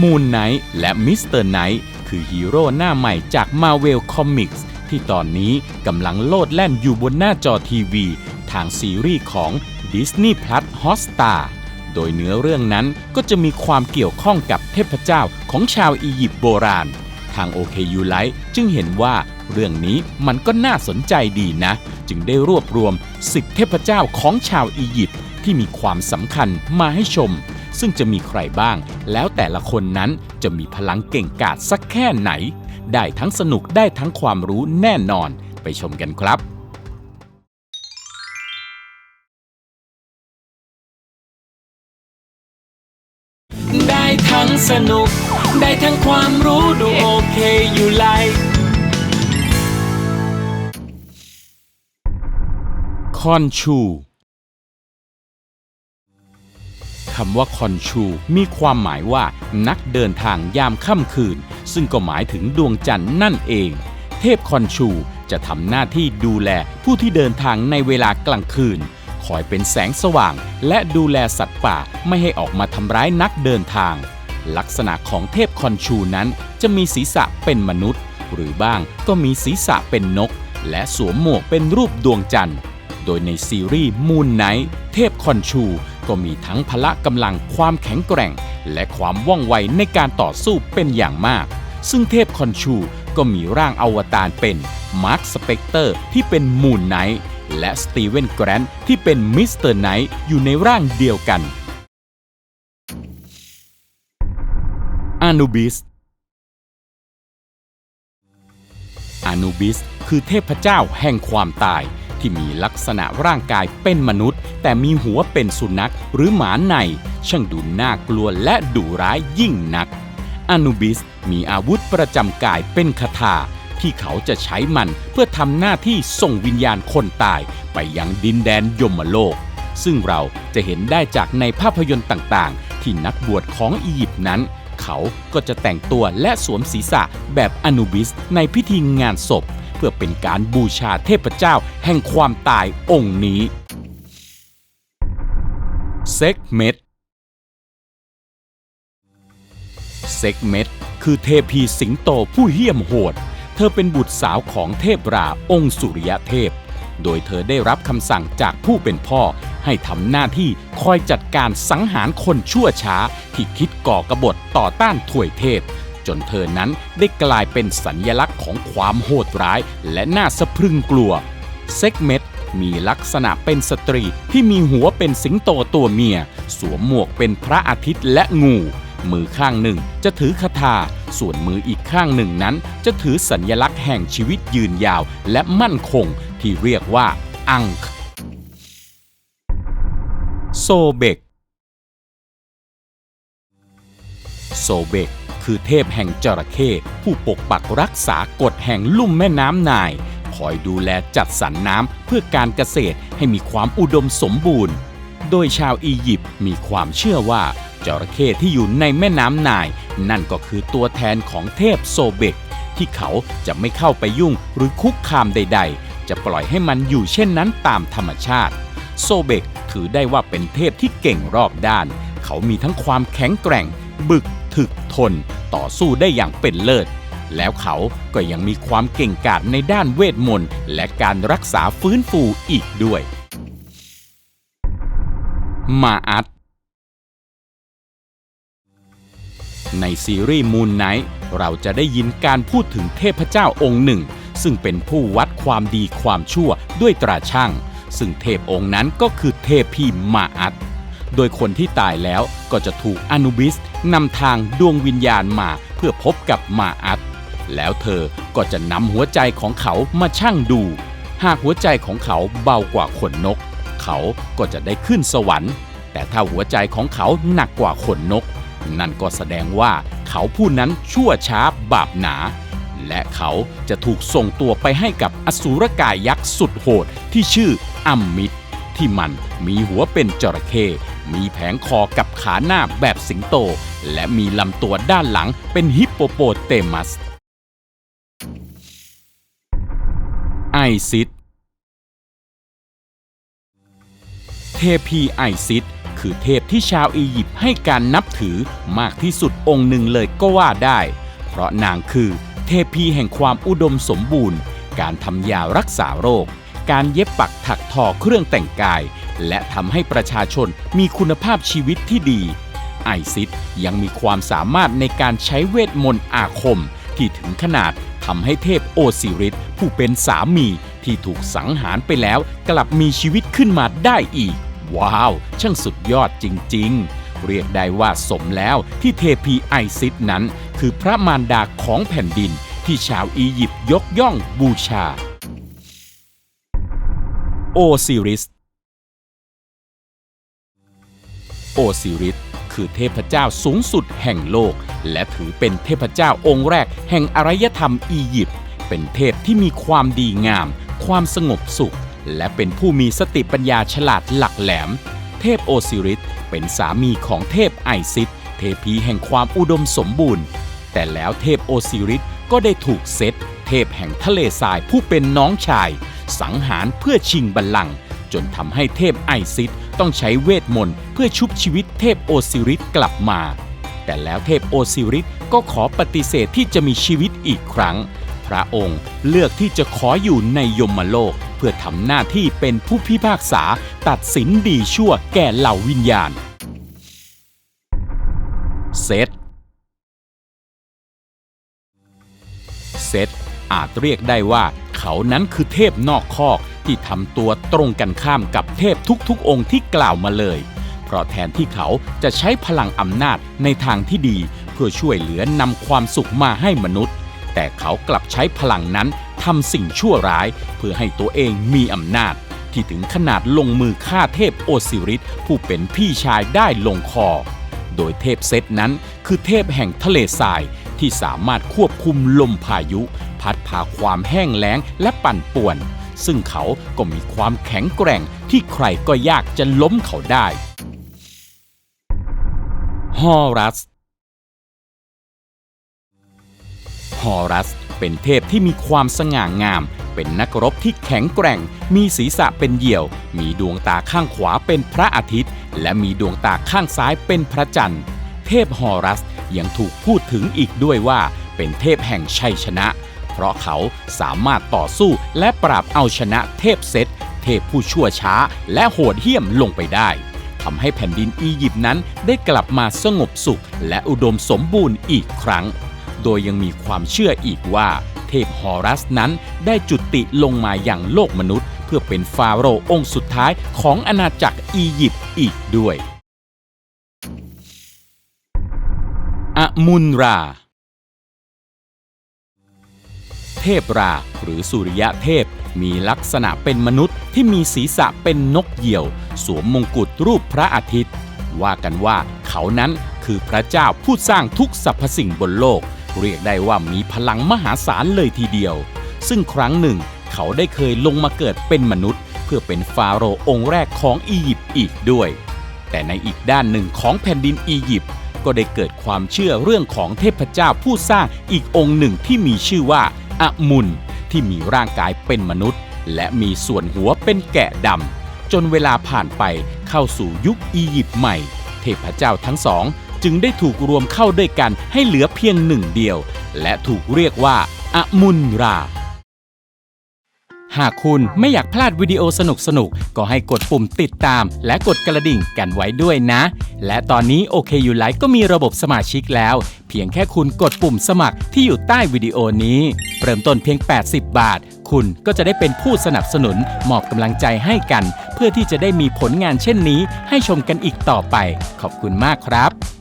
มูนไนท์และมิสเตอร์ไนท์คือฮีโร่หน้าใหม่จาก Marvel Comics ที่ตอนนี้กำลังโลดแล่นอยู่บนหน้าจอทีวี ทางซีรีส์ของ Disney Plus Hotstar โดยเนื้อเรื่องนั้นก็จะมีความเกี่ยวข้องกับเทพเจ้าของชาวอียิปต์โบราณ ทาง OK u l i จึงเห็นว่าเรื่องนี้มันก็น่าสนใจดีนะ จึงได้รวบรวม10เทพเจ้าของชาวอียิปต์ที่มีความสำคัญมาให้ชม ซึ่งจะมีใครบ้าง แล้วแต่ละคนนั้นจะมีพลังเก่งกาจสักแค่ไหน ได้ทั้งสนุกได้ทั้งความรู้แน่นอนไปชมกันครับได้ทั้งสนุก ได้ทั้งความรู้ดูโอเคอยู่ไลคอนชู คำว่าคอนชู มีความหมายว่านักเดินทางยามค่ำคืน ซึ่งก็หมายถึงดวงจันทร์นั่นเอง เทพคอนชูจะทำหน้าที่ดูแลผู้ที่เดินทางในเวลากลางคืน คอยเป็นแสงสว่าง และดูแลสัตว์ป่าไม่ให้ออกมาทำร้ายนักเดินทาง ลักษณะของเทพคอนชูนั้นจะมีศีรษะเป็นมนุษย์ หรือบ้างก็มีศีรษะเป็นนก และสวมหมวกเป็นรูปดวงจันทร์ โดยในซีรีส์มูนไนท์เทพคอนชู ก็มีทั้งพละกำลังความแข็งแกร่ง และความว่องไวในการต่อสู้เป็นอย่างมาก ซึ่งเทพคอนชูก็มีร่างอวตารเป็นมาร์คสเปกเตอร์ที่เป็นมูนไนท์และสตีเวนแกรนท์ที่เป็นมิสเตอร์ไนท์อยู่ในร่างเดียวกันอานูบิสอานูบิสคือเทพเจ้าแห่งความตาย ที่มีลักษณะร่างกายเป็นมนุษย์ แต่มีหัวเป็นสุนัขหรือหมาใน ช่างดูน่ากลัวและดุร้ายยิ่งนักอานูบิสมีอาวุธประจำกายเป็นคาถาที่เขาจะใช้มันเพื่อทำหน้าที่ส่งวิญญาณคนตายไปยังดินแดนยมโลก ซึ่งเราจะเห็นได้จากในภาพยนตร์ต่างๆ ที่นักบวชของอียิปต์นั้น เขาก็จะแต่งตัวและสวมศีรษะแบบอนูบิสในพิธีงานศพ เพื่อเป็นการบูชาเทพเจ้าแห่งความตายองค์นี้เซ็กเมตเซ็กเมตคือเทพีสิงโตผู้เหี้ยมโหด เธอเป็นบุตรสาวของเทพราองค์สุริยเทพ โดยเธอได้รับคำสั่งจากผู้เป็นพ่อ ให้ทำหน้าที่คอยจัดการสังหารคนชั่วช้า ที่คิดก่อกบฏต่อต้านถวยเทพ จนเธอนั้นได้กลายเป็นสัญญลักษณ์ของความโหดร้ายและน่าสะพรึงกลัว เซ็กเมตมีลักษณะเป็นสตรีที่มีหัวเป็นสิงโตตัวเมีย สวมหมวกเป็นพระอาทิตย์และงู มือข้างหนึ่งจะถือคาถาส่วนมืออีกข้างหนึ่งนั้น จะถือสัญญลักษณ์แห่งชีวิตยืนยาวและมั่นคงที่เรียกว่า อังคโซเบกโซเบก คือเทพแห่งจระเข้ผู้ปกปักรักษากฎแห่งลุ่มแม่น้ำนาย คอยดูแลจัดสรรน้ำเพื่อการเกษตรให้มีความอุดมสมบูรณ์ โดยชาวอียิปต์มีความเชื่อว่าจระเข้ที่อยู่ในแม่น้ำนาย นั่นก็คือตัวแทนของเทพโซเบก ที่เขาจะไม่เข้าไปยุ่งหรือคุกคามใด ๆ จะปล่อยให้มันอยู่เช่นนั้นตามธรรมชาติ โซเบกถือได้ว่าเป็นเทพที่เก่งรอบด้าน เขามีทั้งความแข็งแกร่ง บึก ถึกทนต่อสู้ได้อย่างเป็นเลิศ แล้วเขาก็ยังมีความเก่งกาจในด้านเวทมนต์และการรักษาฟื้นฟูอีกด้วย มาอัตในซีรีส์มูนไนท์เราจะได้ยินการพูดถึงเทพเจ้าองค์หนึ่ง ซึ่งเป็นผู้วัดความดีความชั่วด้วยตราช่าง ซึ่งเทพองค์นั้นก็คือเทพีมาอัต โดยคนที่ตายแล้วก็จะถูกอนุบิสนำทางดวงวิญญาณมาเพื่อพบกับมาอัตแล้วเธอก็จะนำหัวใจของเขามาชั่งดู หากหัวใจของเขาเบากว่าขนนก เขาก็จะได้ขึ้นสวรรค์ แต่ถ้าหัวใจของเขาหนักกว่าขนนก นั่นก็แสดงว่าเขาผู้นั้นชั่วช้าบาปหนา และเขาจะถูกส่งตัวไปให้กับอสูรกายยักษ์สุดโหดที่ชื่ออัมมิดที่มันมีหัวเป็นจระเข้ มีแผงคอกับขาหน้าแบบสิงโต และมีลำตัวด้านหลังเป็นฮิปโปโปเตมัส ไอซิดเทพีไอซิดคือเทพที่ชาวอียิปต์ให้การนับถือมากที่สุดองค์หนึ่งเลยก็ว่าได้ เพราะนางคือเทพีแห่งความอุดมสมบูรณ์ การทำยารักษาโรค การเย็บปักถักทอเครื่องแต่งกาย และทำให้ประชาชนมีคุณภาพชีวิตที่ดี ไอซิสยังมีความสามารถในการใช้เวทมนต์อาคม ที่ถึงขนาดทำให้เทพโอซิริสผู้เป็นสามีที่ถูกสังหารไปแล้วกลับมีชีวิตขึ้นมาได้อีก ว้าว ช่างสุดยอดจริง ๆ เรียกได้ว่าสมแล้วที่เทพีไอซิสนั้น คือพระมารดาของแผ่นดินที่ชาวอียิปต์ยกย่องบูชา โอซิริส โอซิริสคือเทพเจ้าสูงสุดแห่งโลก และถือเป็นเทพเจ้าองค์แรกแห่งอารยธรรมอียิปต์เป็นเทพที่มีความดีงาม ความสงบสุข และเป็นผู้มีสติปัญญาฉลาดหลักแหลม เทพโอซิริสเป็นสามีของเทพไอซิสเทพีแห่งความอุดมสมบูรณ์ แต่แล้วเทพโอซิริสก็ได้ถูกเซตเทพแห่งทะเลทรายผู้เป็นน้องชาย สังหารเพื่อชิงบัลลังก์จนทำให้เทพไอซิส ต้องใช้เวทมนต์เพื่อชุบชีวิตเทพโอซิริสกลับมา แต่แล้วเทพโอซิริสก็ขอปฏิเสธที่จะมีชีวิตอีกครั้ง พระองค์เลือกที่จะขออยู่ในยมโลก เพื่อทำหน้าที่เป็นผู้พิพากษาตัดสินดีชั่วแก่เหล่าวิญญาณเซตเซตอาจเรียกได้ว่าเขานั้นคือเทพนอกคอก ที่ทำตัวตรงกันข้ามกับเทพทุกๆ องค์ที่กล่าวมาเลย เพราะแทนที่เขาจะใช้พลังอำนาจในทางที่ดี เพื่อช่วยเหลือนำความสุขมาให้มนุษย์ แต่เขากลับใช้พลังนั้นทำสิ่งชั่วร้าย เพื่อให้ตัวเองมีอำนาจ ที่ถึงขนาดลงมือฆ่าเทพโอซิริสผู้เป็นพี่ชายได้ลงคอ โดยเทพเซตนั้นคือเทพแห่งทะเลทรายที่สามารถควบคุมลมพายุ พัดพาความแห้งแล้งและปั่นป่วน ซึ่งเขาก็มีความแข็งแกร่งที่ใครก็ยากจะล้มเขาได้ ฮอรัส ฮอรัสเป็นเทพที่มีความสง่างาม เป็นนักรบที่แข็งแกร่ง มีศีรษะเป็นเหยี่ยว มีดวงตาข้างขวาเป็นพระอาทิตย์ และมีดวงตาข้างซ้ายเป็นพระจันทร์ เทพฮอรัสยังถูกพูดถึงอีกด้วยว่าเป็นเทพแห่งชัยชนะ เพราะเขาสามารถต่อสู้และปราบเอาชนะเทพเซตเทพผู้ชั่วช้าและโหดเหี้ยมลงไปได้ทำให้แผ่นดินอียิปต์นั้นได้กลับมาสงบสุข และอุดมสมบูรณ์อีกครั้ง โดยยังมีความเชื่ออีกว่า เทพฮอรัสนั้นได้จุติลงมาอย่างโลกมนุษย์ เพื่อเป็นฟาโรห์องค์สุดท้ายของอาณาจักรอียิปต์อีกด้วยอะมุนรา เทพรา หรือสุริยะเทพ มีลักษณะเป็นมนุษย์ที่มีศีรษะเป็นนกเหยี่ยว สวมมงกุฎรูปพระอาทิตย์ ว่ากันว่าเขานั้นคือพระเจ้าผู้สร้างทุกสรรพสิ่งบนโลก เรียกได้ว่ามีพลังมหาศาลเลยทีเดียว ซึ่งครั้งหนึ่ง เขาได้เคยลงมาเกิดเป็นมนุษย์ เพื่อเป็นฟาโรห์องค์แรกของอียิปต์อีกด้วย แต่ในอีกด้านหนึ่งของแผ่นดินอียิปต์ก็ได้เกิดความเชื่อเรื่องของเทพเจ้าผู้สร้างอีกองค์หนึ่งที่มีชื่อว่า อะมุนที่มีร่างกายเป็นมนุษย์ และมีส่วนหัวเป็นแกะดำจนเวลาผ่านไปเข้าสู่ยุคอียิปต์ใหม่ เทพเจ้าทั้งสอง จึงได้ถูกรวมเข้าด้วยกันให้เหลือเพียงหนึ่งเดียว และถูกเรียกว่าอะมุนรา หากคุณไม่อยากพลาดวิดีโอสนุกๆก็ให้กดปุ่มติดตาม และกดกระดิ่งกันไว้ด้วยนะ และตอนนี้ OKU Live ก็มีระบบสมาชิกแล้ว เพียงแค่คุณกดปุ่มสมัครที่อยู่ใต้วิดีโอนี้ เริ่มต้นเพียง 80 บาท คุณก็จะได้เป็นผู้สนับสนุนมอบกำลังใจให้กัน เพื่อที่จะได้มีผลงานเช่นนี้ ให้ชมกันอีกต่อไป ขอบคุณมากครับ